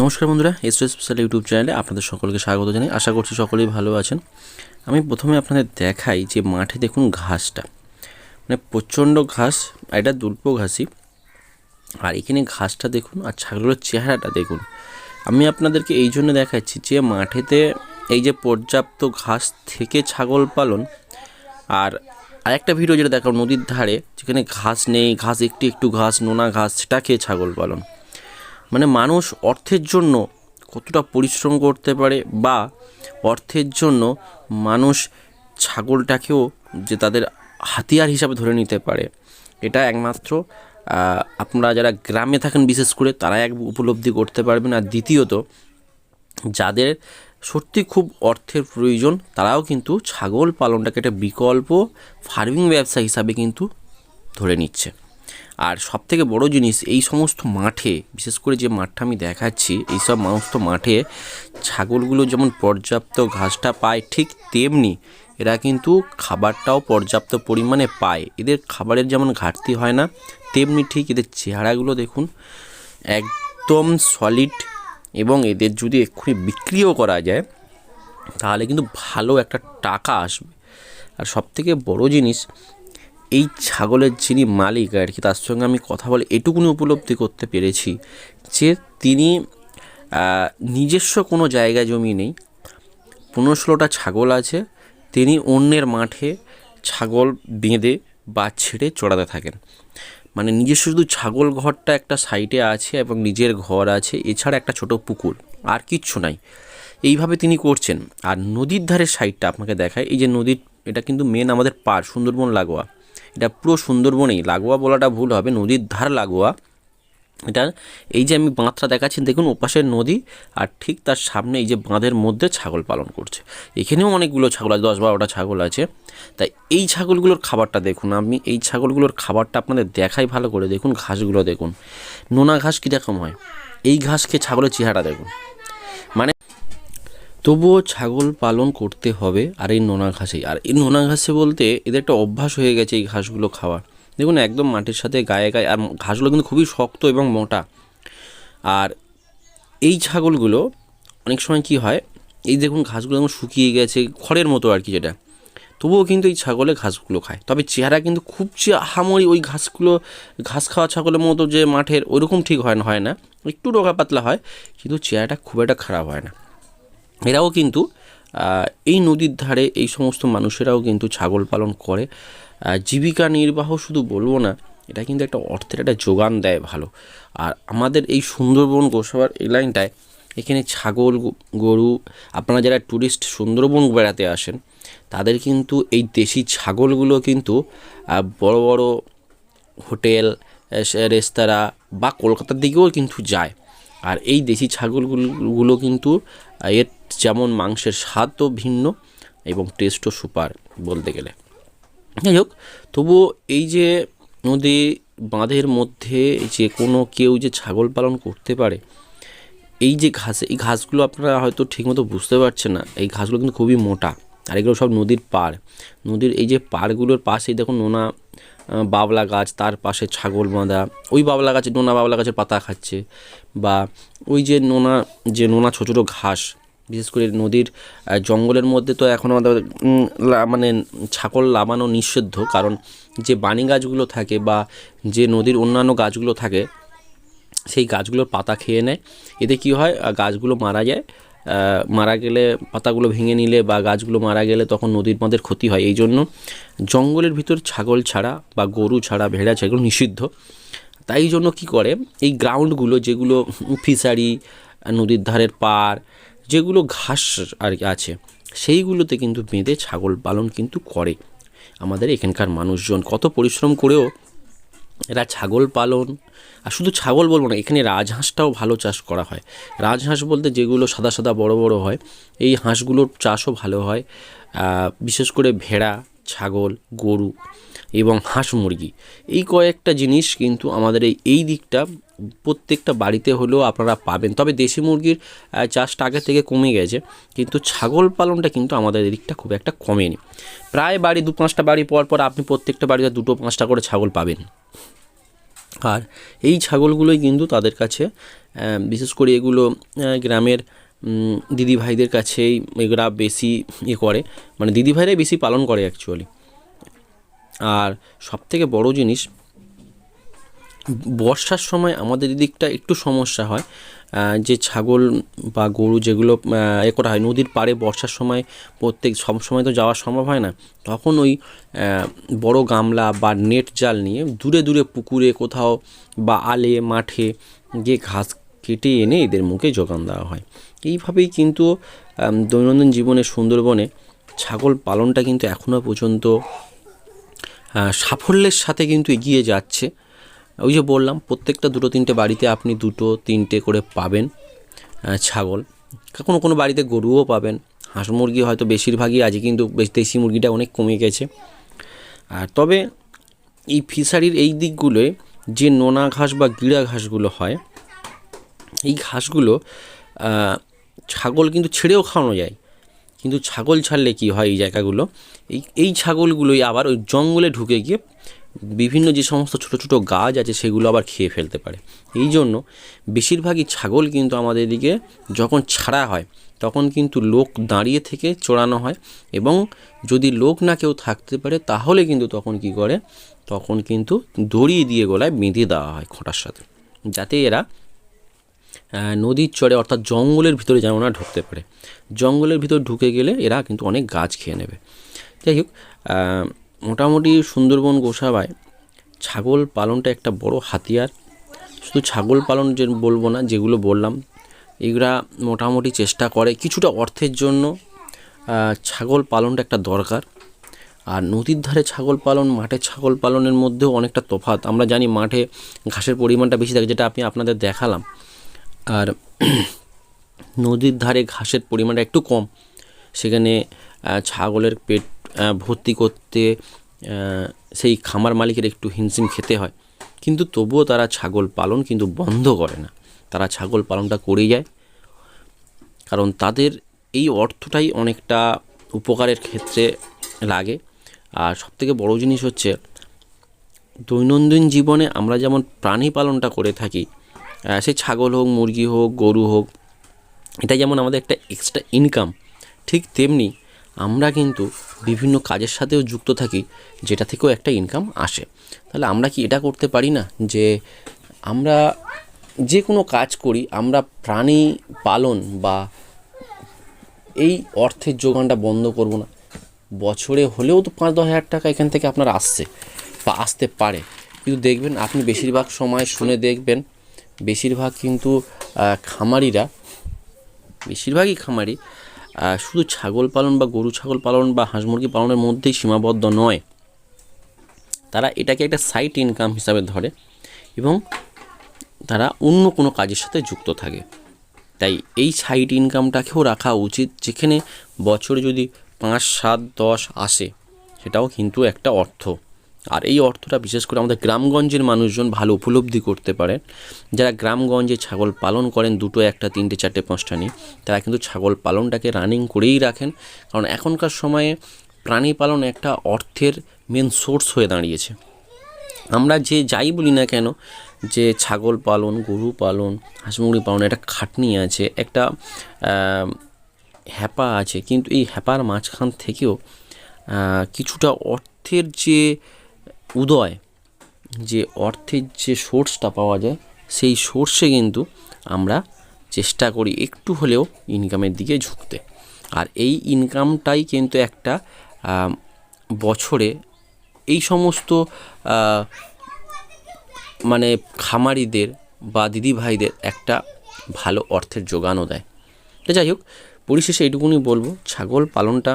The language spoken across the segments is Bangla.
নমস্কার বন্ধুরা এস স্পেশাল ইউটিউব চ্যানেলে আপনাদের সকলকে স্বাগত জানাই। আশা করছি সকলেই ভালো আছেন। আমি প্রথমে আপনাদের দেখাই যে মাঠে দেখুন ঘাসটা। মানে প্রচণ্ড ঘাস এটা দুল্প ঘাসই। আর এখানে ঘাসটা দেখুন, আর ছাগলের চেহারাটা দেখুন। আমি আপনাদেরকে এই জন্য দেখাচ্ছি যে মাঠেতে এই যে পর্যাপ্ত ঘাস থেকে ছাগল পালন, আর আরেকটা ভিডিও যেটা দেখাও নদীর ধারে, যেখানে ঘাস নেই, ঘাস একটু একটু ঘাস, নোনা ঘাস, সেটা খেয়ে ছাগল পালন। মানে মানুষ অর্থের জন্য কতটা পরিশ্রম করতে পারে বা অর্থের জন্য মানুষ ছাগলটাকেও যে তাদের হাতিয়ার হিসাবে ধরে নিতে পারে, এটা একমাত্র আপনারা যারা গ্রামে থাকেন বিশেষ করে তারা এক উপলব্ধি করতে পারবেন। আর দ্বিতীয়ত, যাদের সত্যি খুব অর্থের প্রয়োজন, তারাও কিন্তু ছাগল পালনটাকে একটা বিকল্প ফার্মিং ব্যবসা হিসাবে কিন্তু ধরে নিচ্ছে। আর সব থেকে বড় জিনিস, এই সমস্ত মাঠে, বিশেষ করে যে মাঠটা আমি দেখাচ্ছি, এই সব সমস্ত মাঠে ছাগলগুলো যেমন পর্যাপ্ত ঘাসটা পায়, ঠিক তেমনি এরা কিন্তু খাবারটাও পর্যাপ্ত পরিমাণে পায়। এদের খাবারের যেমন ঘাটতি হয় না, তেমনি ঠিক এদের চেহারাগুলো দেখুন, একদম সলিড এবং এদের যদি এক্ষুনি বিক্রিও করা যায়, তাহলে কিন্তু ভালো একটা টাকা আসবে। আর সবথেকে বড় জিনিস এই ছাগলের যিনি মালিক আর কি, তার সঙ্গে আমি কথা বলে এটুকুনি উপলব্ধি করতে পেরেছি যে তিনি নিজস্ব কোনো জায়গা জমি নেই। পনেরো ষোলোটা ছাগল আছে। তিনি অন্যের মাঠে ছাগল বেঁধে বা ছেড়ে চড়াতে থাকেন। মানে নিজস্ব শুধু ছাগল ঘরটা একটা সাইডে আছে এবং নিজের ঘর আছে, এছাড়া একটা ছোট পুকুর, আর কিচ্ছু নাই। এইভাবে তিনি করছেন। আর নদীর ধারের সাইডটা আপনাকে দেখায় এই যে নদীর, এটা কিন্তু মেন আমাদের পার সুন্দরবন লাগোয়া। এটা পুরো সুন্দরবনেই। লাগোয়া বলাটা ভুল হবে, নদীর ধার লাগোয়া। এটা এই যে আমি বাঁধটা দেখাচ্ছি, দেখুন ওপাশের নদী আর ঠিক তার সামনে এই যে বাঁধের মধ্যে ছাগল পালন করছে। এখানেও অনেকগুলো ছাগল আছে, দশ বারোটা ছাগল আছে। তাই এই ছাগলগুলোর খাবারটা দেখুন, আমি এই ছাগলগুলোর খাবারটা আপনাদের দেখাই ভালো করে। দেখুন ঘাসগুলো, দেখুন। নোনা ঘাস কীরকম হয়? এই ঘাস খেয়ে ছাগলের চেহারা দেখুন। মানে তবুও ছাগল পালন করতে হবে আর এই নোনা ঘাসেই। আর এই নোনা ঘাসে বলতে এদের একটা অভ্যাস হয়ে গেছে এই ঘাসগুলো খাওয়া দেখুন, একদম মাটির সাথে গায়ে গায়ে, আর ঘাসগুলো কিন্তু খুবই শক্ত এবং মোটা। আর এই ছাগলগুলো অনেক সময় কি হয়, এই দেখুন ঘাসগুলো যেমন শুকিয়ে গেছে, খড়ের মতো আর কি যেটা। তবুও কিন্তু এই ছাগলে ঘাসগুলো খায়। তবে চেহারা কিন্তু খুব যে আহামরি ওই ঘাসগুলো, ঘাস খাওয়া ছাগলের মতো যে মাঠের ওইরকম ঠিক হয় না হয় না। একটু রোগা পাতলা হয়, কিন্তু চেহারাটা খুব একটা খারাপ হয় না। এরাও কিন্তু এই নদীর ধারে এই সমস্ত মানুষেরাও কিন্তু ছাগল পালন করে। জীবিকা নির্বাহ শুধু বলব না, এটা কিন্তু একটা অর্থের একটা যোগান দেয় ভালো। আর আমাদের এই সুন্দরবন গোসাবার এই লাইনটায় এখানে ছাগল গরু, আপনারা যারা ট্যুরিস্ট সুন্দরবন বেড়াতে আসেন, তাদের কিন্তু এই দেশি ছাগলগুলো কিন্তু বড় বড় হোটেল রেস্তোরাঁ বা কলকাতার দিকেও কিন্তু যায়। আর এই দেশি ছাগলগুলো কিন্তু এর যেমন মাংসের স্বাদও ভিন্ন এবং টেস্টও সুপার বলতে গেলে। যাই হোক, তবুও এই যে নদী বাঁধের মধ্যে যে কোনো কেউ যে ছাগল পালন করতে পারে, এই যে ঘাস, এই ঘাসগুলো আপনারা হয়তো ঠিকমতো বুঝতে পারছেন না, এই ঘাসগুলো কিন্তু খুবই মোটা আর এগুলো সব নদীর পাড়। নদীর এই যে পাড়গুলোর পাশেই দেখুন নোনা বাবলা গাছ, তার পাশে ছাগল বাঁধা, ওই বাবলা গাছে নোনা বাবলা গাছের পাতা খাচ্ছে বা ওই যে নোনা যে নোনা ছোটো ছোটো ঘাস বিশেষ করে নদীর জঙ্গলের মধ্যে তো এখন আমাদের মানে ছাগল লাবানো নিষিদ্ধ। কারণ যে বানি গাছগুলো থাকে বা যে নদীর অন্যান্য গাছগুলো থাকে, সেই গাছগুলোর পাতা খেয়ে নেয়। এতে কী হয় গাছগুলো মারা যায়। মারা গেলে পাতাগুলো ভেঙে নিলে বা গাছগুলো মারা গেলে তখন নদীর মধ্যে ক্ষতি হয়। এই জন্য জঙ্গলের ভিতর ছাগল ছাড়া বা গরু ছাড়া, ভেড়া ছাড়া নিষিদ্ধ। তাই জন্য কি করে, এই গ্রাউন্ডগুলো যেগুলো ফিশারি, নদীর ধারের পার যেগুলো ঘাস আর আছে, সেইগুলোতে কিন্তু বেঁধে ছাগল পালন কিন্তু করে। আমাদের এখানকার মানুষজন কত পরিশ্রম করেও এরা ছাগল পালন, আর শুধু ছাগল বলব না, এখানে রাজহাঁসটাও ভালো চাষ করা হয়। রাজহাঁস বলতে যেগুলো সাদা সাদা বড় বড় হয়, এই হাঁসগুলোর চাষও ভালো হয়। বিশেষ করে ভেড়া, ছাগল, গরু এবং হাঁস মুরগি। এই কয়েকটা জিনিস কিন্তু আমাদের এই এই দিকটা প্রত্যেকটা বাড়িতে হলেও আপনারা পাবেন। তবে দেশি মুরগির চাষটা আগে থেকে কমে গেছে কিন্তু ছাগল পালনটা কিন্তু আমাদের এদিকটা খুব একটা কমেনি। প্রায় বাড়ি দু পাঁচটা বাড়ি পর পর আপনি প্রত্যেকটা বাড়িতে দুটো পাঁচটা করে ছাগল পাবেন। আর এই ছাগলগুলোই কিন্তু তাদের কাছে বিশেষ করে এগুলো গ্রামের উম, দিদিভাইদের কাছেই এগুলা বেশি ইয়ে করে মানে দিদিভাইরাই বেশি পালন করে অ্যাকচুয়ালি আর সবথেকে বড় জিনিস বর্ষার সময় আমাদের এদিকটা একটু সমস্যা হয় যে ছাগল বা গরু যেগুলো এ করা হয়, নদীর পাড়ে বর্ষার সময় প্রত্যেক, সব সময় তো যাওয়া সম্ভব হয় না। তখন ওই বড় গামলা বা নেট জাল নিয়ে দূরে দূরে পুকুরে কোথাও বা আলে, মাঠে গিয়ে ঘাস কেটে এনে এদের মুখে যোগান দেওয়া হয়। এইভাবেই কিন্তু দৈনন্দিন জীবনে সুন্দরবনে ছাগল পালনটা কিন্তু এখনও পর্যন্ত সাফল্যের সাথে কিন্তু এগিয়ে যাচ্ছে। ওই যে বললাম, প্রত্যেকটা দুটো তিনটে বাড়িতে আপনি দুটো তিনটে করে পাবেন ছাগল। কোনো কোনো বাড়িতে গরুও পাবেন। হাঁস মুরগি হয়তো বেশিরভাগই আছে, কিন্তু দেশি মুরগিটা অনেক কমে গেছে। আর তবে এই ফিশারির এই দিকগুলোয় যে নোনা ঘাস বা গিড়া ঘাসগুলো হয়, এই ঘাসগুলো ছাগল কিন্তু ছেড়েও খাওয়ানো যায়। কিন্তু ছাগল ছাড়লে কি হয় এই জায়গাগুলো? এই এই ছাগলগুলোই আবার ওই জঙ্গলে ঢুকে গিয়ে বিভিন্ন যে সমস্ত ছোট ছোট গাছ আছে সেগুলো আবার খেয়ে ফেলতে পারে। এই জন্য বেশিরভাগই ছাগল কিন্তু আমাদের এদিকে যখন ছাড়া হয়, তখন কিন্তু লোক দাঁড়িয়ে থেকে চড়ানো হয় এবং যদি লোক না কেউ থাকতে পারে, তাহলে কিন্তু তখন কি করে? তখন কিন্তু দড়ি দিয়ে গলায় বেঁধে দেওয়া হয় খোঁটার সাথে। যাতে এরা নদীর চরে অর্থাৎ জঙ্গলের ভিতরে যেন না ঢুকতে পারে। জঙ্গলের ভিতর ঢুকে গেলে এরা কিন্তু অনেক গাছ খেয়ে নেবে। যাই হোক মোটামুটি সুন্দরবন গোসাবায় ছাগল পালনটা একটা বড় হাতিয়ার। শুধু ছাগল পালন যে বলব না, যেগুলো বললাম, এগুলা মোটামুটি চেষ্টা করে কিছুটা অর্থের জন্য। ছাগল পালনটা একটা দরকার। আর নদীর ধারে ছাগল পালন, মাঠে ছাগল পালনের মধ্যেও অনেকটা তফাৎ। আমরা জানি মাঠে ঘাসের পরিমাণটা বেশি থাকে, যেটা আমি আপনাদের দেখালাম। আর নদীর ধারে ঘাসের পরিমাণটা একটু কম। সেখানে ছাগলের পেট ভর্তি করতে সেই খামার মালিকের একটু হিমশিম খেতে হয়। কিন্তু তবুও তারা ছাগল পালন কিন্তু বন্ধ করে না। তারা ছাগল পালনটা করেই যায়। কারণ তাদের এই অর্থটাই অনেকটা উপকারের ক্ষেত্রে লাগে। আর সবথেকে বড় জিনিস হচ্ছে, দৈনন্দিন জীবনে আমরা যেমন প্রাণী পালনটা করে থাকি সে ছাগল হোক, মুরগি হোক, গরু হোক এটা যেমন আমাদের একটা এক্সট্রা ইনকাম ঠিক তেমনি আমরা কিন্তু বিভিন্ন কাজের সাথেও যুক্ত থাকি, যেটা থেকেও একটা ইনকাম আসে। তাহলে আমরা কি এটা করতে পারি না? যে আমরা যে কোনো কাজ করি, আমরা প্রাণী পালন বা এই অর্থের যোগানটা বন্ধ করব না। বছরে হলেও তো পাঁচ দশ হাজার টাকা এখান থেকে আপনার আসছে বা আসতে পারে। কিন্তু দেখবেন, আপনি বেশিরভাগ সময় শুনে দেখবেন, বেশিরভাগ কিন্তু খামারিরা, বেশিরভাগই খামারি শুধু ছাগল পালন বা গরু ছাগল পালন বা হাঁস মুরগি পালনের মধ্যেই সীমাবদ্ধ নয়। তারা এটাকে একটা সাইড ইনকাম হিসাবে ধরে এবং তারা অন্য কোনো কাজের সাথে যুক্ত থাকে। তাই এই সাইড ইনকামটাকেও রাখা উচিত, যেখানে বছরে যদি পাঁচ, সাত, দশ আসে, সেটাও কিন্তু একটা অর্থ। আর এই অর্থটা বিশেষ করে আমাদের গ্রামগঞ্জের মানুষজন ভালো উপলব্ধি করতে পারে যারা গ্রামগঞ্জে ছাগল পালন করেন, দুটো, একটা, তিনটে, চারটে, পাঁচটা নিয়ে, তারা কিন্তু ছাগল পালনটাকে রানিং করেই রাখেন। কারণ এখনকার সময়ে প্রাণী পালন একটা অর্থের মেন সোর্স হয়ে দাঁড়িয়েছে। আমরা যে যাই বলি না কেন, যে ছাগল পালন, গরু পালন, হাঁস মুরগি পালন, একটা খাটনি আছে, একটা হ্যাপা আছে, কিন্তু এই হ্যাপার মাঝখান থেকেও কিছুটা অর্থের যে উদয় যে অর্থের যে সোর্সটা পাওয়া যায়, সেই সোর্সে কিন্তু আমরা চেষ্টা করি একটু হলেও ইনকামের দিকে ঝুঁকতে। আর এই ইনকামটাই কিন্তু একটা বছরে এই সমস্ত মানে খামারিদের বা দিদিভাইদের একটা ভালো অর্থের যোগানও দেয়। তো যাই হোক, পরিশেষে এইটুকুনি বলব, ছাগল পালনটা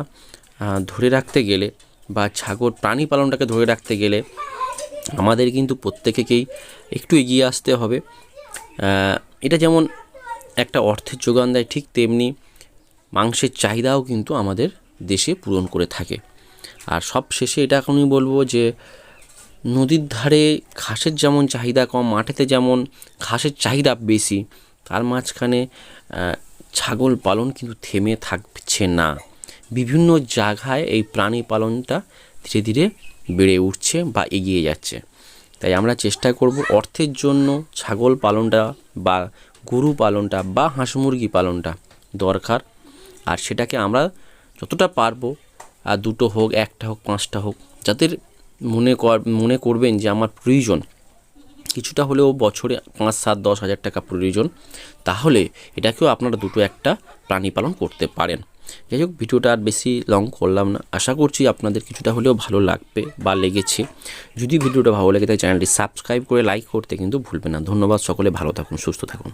ধরে রাখতে গেলে বা ছাগল প্রাণী পালনটাকে ধরে রাখতে গেলে আমাদের কিন্তু প্রত্যেকেকেই একটু এগিয়ে আসতে হবে। এটা যেমন একটা অর্থের যোগান দেয়, ঠিক তেমনি মাংসের চাহিদাও কিন্তু আমাদের দেশে পূরণ করে থাকে। আর সব শেষে এটা এখনই বলব যে, নদীর ধারে ঘাসের যেমন চাহিদা কম মাঠেতে যেমন ঘাসের চাহিদা বেশি, তার মাঝখানে ছাগল পালন কিন্তু থেমে থাকছে না। বিভিন্ন জায়গায় এই প্রাণী পালনটা ধীরে ধীরে বেড়ে উঠছে বা এগিয়ে যাচ্ছে। তাই আমরা চেষ্টা করব অর্থের জন্য ছাগল পালনটা বা গরু পালনটা বা হাঁস মুরগি পালনটা দরকার। আর সেটাকে আমরা যতটা পারব, আর দুটো হোক, একটা হোক, পাঁচটা হোক, যাদের মনে কর, মনে করবেন যে আমার প্রয়োজন, কিছুটা হলেও বছরে পাঁচ, সাত, দশ হাজার টাকা প্রয়োজন, তাহলে এটাকেও আপনারা দুটো একটা প্রাণী পালন করতে পারেন। যাই হোক, ভিডিওটা আর বেশি লং করলাম না। আশা করছি আপনাদের কিছুটা হলেও ভালো লাগবে বা লেগেছে। যদি ভিডিওটা ভালো লাগে তাই চ্যানেলটি সাবস্ক্রাইব করে লাইক করতে কিন্তু ভুলবে না। ধন্যবাদ, সকলে ভালো থাকুন, সুস্থ থাকুন।